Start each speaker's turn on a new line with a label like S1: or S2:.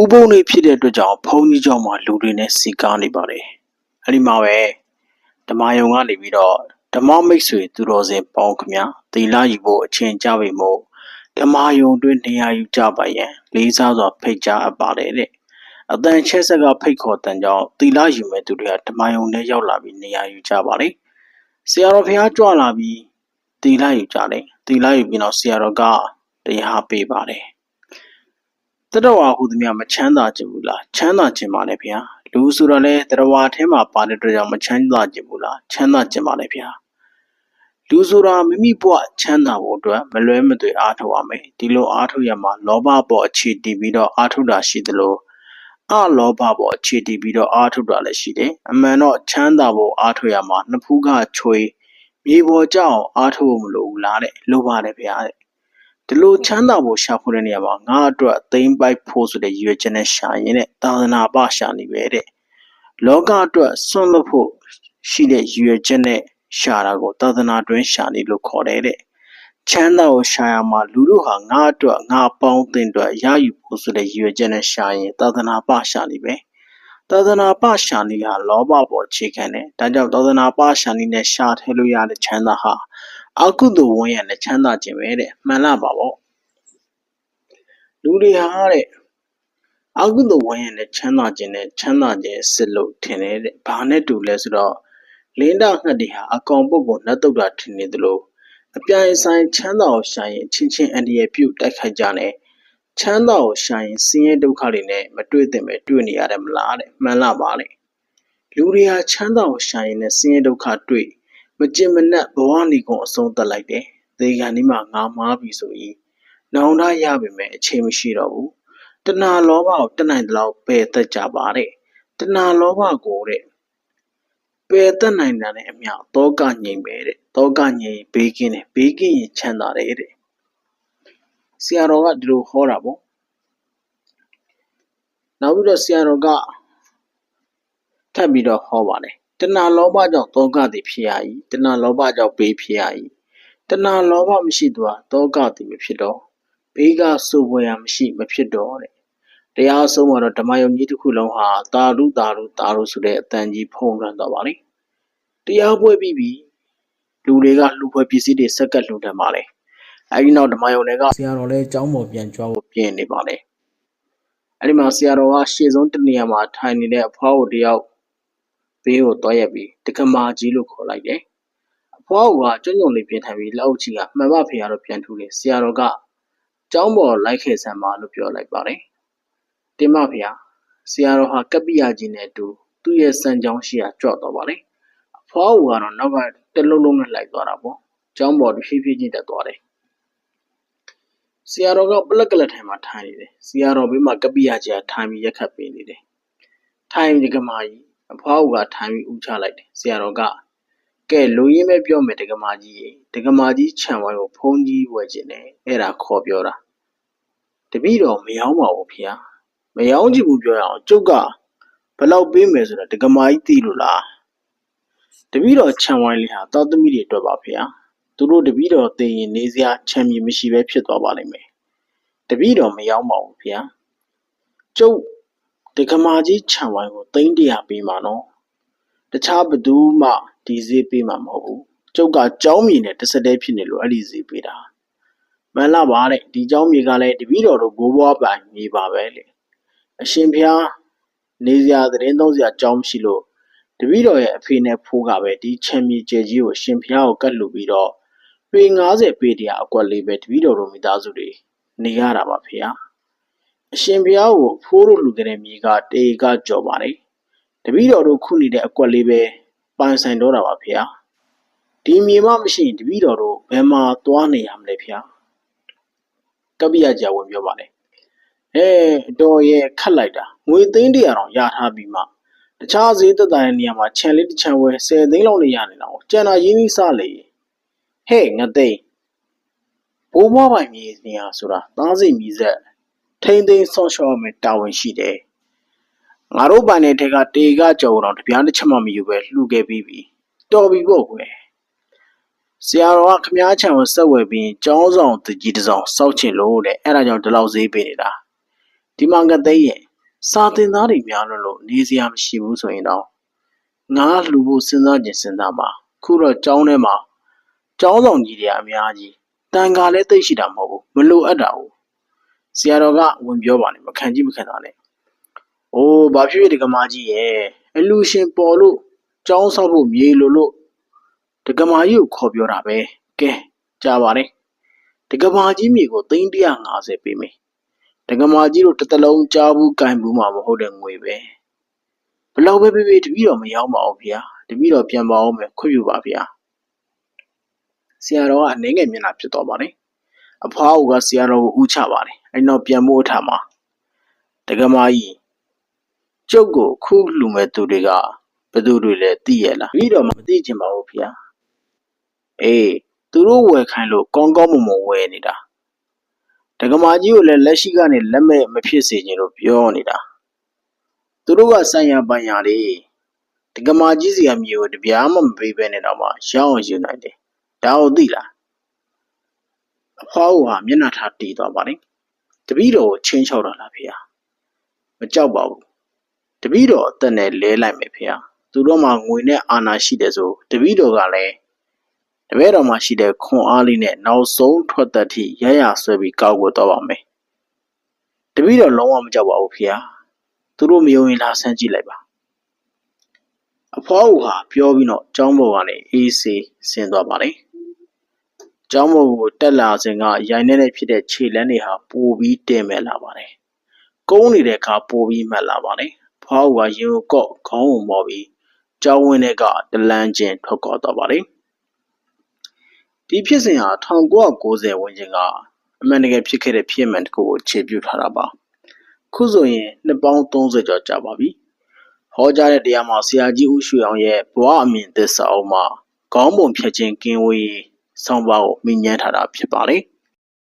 S1: ဥပုံတွေဖြစ်တဲ့အတွက်ကြောင့်ဘုန်းကြီးကျောင်းမှာလူတွေနဲ့စီကားနေပါတယ်အဲ့ဒီမှာပဲဓမ္မယုံကနေပြီးတော့ဓမ္မမိတ်ဆွေသူတော်စင်ပေါင်းခမညာသီလယူဖို့အချိန်ကြပြီမို့ဓမ္မယုံတွင်နေရာယူကြပါရန်လေးစားစွာဖိတ်ကြားအပ်ပါတယ်တဲ့အတန်ချက်ဆက်ကဖိတ်ခေါ်တန်ကြောင့်သီလယူမဲ့သူတွေကဓမ္မယုံထဲရောက်လာပြီးနေရာယူကြပါလေဆရာတော်ဘုရားကြွလာပြီးသီလယူကြတယ်သီလယူပြီးတော့ဆရာတော်ကတရားပေးပါတယ် တတဝါဟူသည်များမချမ်းသာခြင်းဘူးလားချမ်းသာခြင်းပါလေဗျာလူဆိုတော့လေတတဝါထဲမှာပါတဲ့အတွက်ကြောင့်မချမ်းသာခြင်းဘူးလားချမ်းသာခြင်းပါလေဗျာလူဆိုတာမိမိဘဝချမ်းသာဖို့အတွက်မလွဲမသွေအားထုတ်ရမယ်ဒီလိုအားထုတ်ရမှာလောဘပေါ်အခြေတည်ပြီးတော့အားထုတ်တာရှိသလိုအလောဘပေါ်အခြေတည်ပြီးတော့အားထုတ်တာလည်းရှိတယ်အမှန်တော့ချမ်းသာဖို့အားထုတ်ရမှာနှစ်ဖူးကချွေမြေပေါ်ကြောက်အားထုတ်ဖို့မလိုဘူးလားတဲ့လိုပါတယ်ဗျာတဲ့ ဒီလိုချမ်းသာဖို့ရှာဖွေတဲ့နေရာမှာငါအတွက်သိမ့်ပိုက်ဖို့ဆိုတဲ့ရည်ရွယ်ချက်နဲ့ရှာရင်တဲ့သာသနာပရှာနေပဲတဲ့လောကအတွက်ဆွန့်လွတ်ဖို့ရှိတဲ့ရည်ရွယ်ချက်နဲ့ရှာတာကိုသာသနာတွင်ရှာနေလို့ခေါ်တယ်တဲ့ချမ်းသာကိုရှာရမှာလူတို့ဟာငါအတွက်ငါပေါင်းတင်အတွက်ရယူဖို့ဆိုတဲ့ရည်ရွယ်ချက်နဲ့ရှာရင်သာသနာပရှာနေပဲသာသနာပရှာနေဟာလောဘပေါ်အခြေခံတယ်ဒါကြောင့်သာသနာပရှာနေနဲ့ရှာထဲလို့ရတဲ့ချမ်းသာဟာ အကုသိုလ်ဝန်းရံနဲ့ချမ်းသာခြင်းပဲတဲ့မှန်လားပါပေါ့လူတွေဟာတဲ့အကုသိုလ်ဝန်းရံနဲ့ချမ်းသာခြင်းနဲ့ချမ်းသာခြင်းစစ်လို့ထင်တယ်တဲ့ဘာနဲ့တူလဲဆိုတော့လင်းတာငှက်တွေဟာအကောင်ပုတ်ကိုနှတ်တုတ်တာထင်နေသလိုအပြိုင်ဆိုင်ချမ်းသာကိုရှာရင်ချင်းချင်းအန္တရာယ်ပြုတ်တိုက်ခိုက်ကြတယ်ချမ်းသာကိုရှာရင်ဆင်းရဲဒုက္ခတွေနဲ့မတွေ့သင့်ပဲတွေ့နေရတယ်မလားတဲ့မှန်လားပါလေလူတွေဟာချမ်းသာကိုရှာရင်လည်းဆင်းရဲဒုက္ခတွေ့ မကြင်မနက်ဘဝနေကုန်အဆုံးသတ်လိုက်တယ်။သေကန်ဒီမှာငါမားပြီဆိုရင်နောင်တရပြီမဲ့အချိန်မရှိတော့ဘူး။တဏှာလောဘကိုတတ်နိုင်သလောက်ပယ်သက်ကြပါတဲ့။တဏှာလောဘကိုတဲ့ပယ်သက်နိုင်တာနဲ့အမျှတောကငြိမ်ပဲတဲ့။တောကငြိမ်ဘေးကင်းတယ်။ဘေးကင်းရင်ချမ်းသာတယ်တဲ့။ဆရာတော်ကဒီလိုဟောတာပေါ့။နောက်ပြီးတော့ဆရာတော်ကထပ်ပြီးတော့ဟောပါတယ် တဏှာလောဘကြောင့်တောကသည်ဖြစ်ရ၏တဏှာလောဘကြောင့်ဘေးဖြစ်ရ၏တဏှာလောဘမရှိသူဟာတောကသည်မဖြစ်တော့ဘေးကစိုးပွဲရမရှိမဖြစ်တော့တဲ့တရားအဆုံးမှာတော့ဓမ္မယုံကြီးတစ်ခုလုံးဟာတာရုတာရုတာရုဆိုတဲ့အတန်ကြီးဖုံးလွှမ်းသွားပါလေတရားပွဲပြီးပြီလူတွေကလှူပွဲပစ္စည်းတွေဆက်ကပ်လှူတယ်ပါလေအဲဒီနောက်ဓမ္မယုံတွေကဆရာတော်လည်းအကြောင်းပေါ်ပြန်ကြွားဖို့ပြင်နေပါလေအဲဒီမှာဆရာတော်ကရှေ့ဆုံးတနေရာမှာထိုင်နေတဲ့အဖွားကိုတယောက် ဘေးကိုတွားရက်ပြီးတက္ကမာကြီးလို့ခေါ်လိုက်တယ်။အဖွားကကျွန်းကျွန်းလေးပြင်ထိုင်ပြီးလက်အုပ်ကြီးကမှန်မဖေရတော့ပြန်ထူတယ်။ဆရာတော်ကကျောင်းပေါ်လိုက်ခဲ့စမ်းပါလို့ပြောလိုက်ပါတယ်။တင်မဖေရဆရာတော်ဟာကပ္ပိယကြီးနဲ့အတူသူ့ရဲ့စံကြောင်းရှိရာကြွတော့ပါလေ။အဖွားကတော့နောက်ကတလုံးလုံးနဲ့လိုက်သွားတာပေါ့။ကျောင်းပေါ်ဖြည်းဖြည်းချင်းတက်သွားတယ်။ဆရာတော်ကပလက်ကလက်ထဲမှာထိုင်နေတယ်။ဆရာတော်ဘေးမှာကပ္ပိယကြီးကထိုင်ပြီးရက်ခတ်ပေးနေတယ်။ထိုင်ဒီကမာကြီး အဖွားက ထိုင်ပြီး ဦးချလိုက်တယ် ဆရာတော်က ကဲလူရင်းပဲပြောမယ်တက္ကမကြီးရေတက္ကမကြီးခြံဝိုင်းကိုဖုံးကြီးဝယ်ခြင်းနဲ့အဲ့ဒါ ခေါ်ပြောတာ တပည့်တော်မယောင်းပါဘူးဖေ။မယောင်းကြည့်ဘူးပြောရအောင် ကျုပ်က ဘယ်လောက်ပေးမယ်ဆိုတာတက္ကမကြီး သိလို့လား တပည့်တော်ခြံဝိုင်းလေးဟာတောသမီးတွေအတွက်ပါဖေ။သူတို့ တပည့်တော်သိရင် နေစရာ ခြံမြေမရှိပဲဖြစ်သွားပါလိမ့်မယ် တပည့်တော်မယောင်းပါဘူးဖေ။ကျုပ် ဒီကမာကြီးခြံဝိုင်းကို သိန်းတရာပေးမှာနော် တခြားဘသူမှ ဒီဈေးပေးမှာမဟုတ်ဘူး ကျုပ်ကကြောင်းမြေနဲ့တစ်စက်တည်းဖြစ်နေလို့ အဲ့ဒီဈေးပေးတာ မှန်လားပါတဲ့ ဒီကြောင်းမြေကလည်း တပည့်တော်တို့ ဘိုးဘွားပိုင်မြေပါပဲလေအရှင်ဘုရား နေစရာ သတင်းသုံးစရာကြောင်းမရှိလို့ တပည့်တော်ရဲ့ အဖေနဲ့ဖိုးကပဲ ဒီချမ်းမြေကျဲကြီးကိုရှင်ဘုရားကိုကတ်လူပြီးတော့ ပေ90ပေတရာအကွက်လေးပဲ တပည့်တော်တို့ မိသားစုတွေ နေရတာပါဖေဟာ အရှင်ဘုရားကိုဖိုးတို့လူတဲ့မြေကတေကကြော်ပါတယ်တပည့်တော်တို့ခုနေတဲ့အကွက်လေးပဲပိုင်ဆိုင်တော့တာပါဖေဟာဒီမြေမမရှိရင်တပည့်တော်တို့ဘယ်မှာသွားနေရမလဲဖေဟာကပ္ပိယကြာဝင်ပြောပါတယ်ဟဲအတော်ရဲ့ခတ်လိုက်တာငွေသိန်းတရာတော့ရထားပြီးမှတခြားဈေးသက်သာတဲ့နေရာမှာခြံလေးတစ်ခြံဝယ်10သိန်းလောက်နေရနေတာကိုကျန်တာရင်းပြီးစားလေဟဲ့ငသိန်းဘိုးဘွားပိုင်မြေနေရာဆိုတာသားစိတ်မြည်ဆက် ထိမ့်သိမ်းဆော့ရှော့ရမယ်တာဝန်ရှိတယ်ငါတို့ပိုင်တဲ့ထက်ကတေကကြော်တော့တပြားတစ်ချက်မှမယူပဲလှူခဲ့ပြီးပြီတော်ပြီပေါ့ကွယ်ဆရာတော်ကခမားချံကိုဆက်ဝယ်ပြီးကျောင်းဆောင်တကြီးတစ်စောင်းစောက်ချင်လို့တဲ့အဲ့ဒါကြောင့်ဒီလောက်ဈေးပေးနေတာဒီမှာငသိရဲ့စာသင်သားတွေများလို့လို့နေစရာမရှိဘူးဆိုရင်တော့ငါလှူဖို့စဉ်းစားခြင်းစဉ်းစားမှာခုတော့ကျောင်းထဲမှာကျောင်းဆောင်ကြီးတွေအများကြီးတန်ခါလည်းသိပ်ရှိတာမဟုတ်ဘူးမလိုအပ်တာဘူး ဆရာတော်ကဝင်ပြောပါနဲ့မခံကြည့်မခံတာနဲ့အိုးဘာဖြစ်ဖြစ်ဒီကမာကြီးရဲ့အလူရှင်ပေါ်လို့ကျောင်းဆောက်ဖို့မြေလိုလို့ဒီကမာကြီးကိုခေါ်ပြောတာပဲကဲကြားပါတယ်ဒီကမာကြီးမြေကိုသိန်း150ပေးမယ်ဒကမာကြီးတို့တစ်တလုံးကြားဘူးကင်ဘူးမှာမဟုတ်တဲ့ငွေပဲဘလောက်ပဲပေးပေးတပည့်တော်မရောက်ပါဘူးဗျာတပည့်တော်ပြန်ပါအောင်မယ်ခွင့်ပြုပါဗျာဆရာတော်ကအနေငယ်မျက်နှာဖြစ်သွားပါတယ်အဖွားကဆရာတော်ကိုဥချပါတယ် အဲ့တော့ပြန်မို့အထမှာဒကမာကြီးကျုပ်ကိုခုလူမဲ့သူတွေကဘယ်သူတွေလဲသိရလားတပည့်တော်မသိချင်ပါဘူးဗျာအေးသူတို့ဝယ်ခိုင်းလို့ကောင်းကောင်းမွန်မွန်ဝယ်နေတာဒကမာကြီးကိုလည်းလက်ရှိကနေလက်မဲ့မဖြစ်စေချင်လို့ပြောနေတာသူတို့ကဆိုင်ရပိုင်ရလေးဒကမာကြီးစီကမြေကိုတပြားမှမပေးဘဲနဲ့တော့မှရောင်းအောင်ယူနိုင်တယ်ဒါကိုသိလားအဖွားကမျက်နှာထားတီးသွားပါလေ တပည့်တော်ကိုချင်းချောက်တာလားဖေဟာမကြောက်ပါဘူးတပည့်တော်အသက်နဲ့လဲလိုက်မယ်ဖေဟာသူတို့မှငွေနဲ့အာဏာရှိတယ်ဆိုတပည့်တော်ကလည်းတပည့်တော်မှာရှိတဲ့ခွန်အားလေးနဲ့နောက်ဆုံးထွက်သက်ထိရရဆွဲပြီးကောက်ကိုတော့ပါမယ်။တပည့်တော်လုံးဝမကြောက်ပါဘူးဖေဟာ။သူတို့မယုံရင်လာဆန်းကြည့်လိုက်ပါ။အဖွားဦးဟာပြောပြီးတော့ကျောင်းပေါ်ကနေအေးဆေးဆင်းသွားပါလေ။ ကျောင်းပေါ်ကိုတက်လာစဉ်က ရိုင်နေတဲ့ဖြစ်တဲ့ခြေလမ်းတွေဟာ ပိုပြီးတင်မဲ့လာပါတယ်။ကုန်းနေတဲ့အခါပိုပြီးမှတ်လာပါတယ်။ဖွားဦးကရင်ကိုကော့ခေါင်းကိုမော်ပြီးကျောင်းဝင်းထဲကတလန်းချင်းထွက်ခွာသွားပါလေ။ဒီဖြစ်စဉ်ဟာ1990ဝန်းကျင်ကအမှန်တကယ်ဖြစ်ခဲ့တဲ့ဖြစ်မှန်တစ်ခုကိုခြေပြုထားတာပါခုဆိုရင်နှစ်ပေါင်း30ကျော်ကြာပါပြီဟောကြားတဲ့တရားမှာဆရာကြီးဦးရွှေအောင်ရဲ့ဘဝအမြင်သစ္စာအုပ်မှာခေါင်းပုံဖြတ်ခြင်းကင်းဝေးရေး ဆောင်းပါးကိုမြင်ညမ်းထားတာဖြစ်ပါလေ။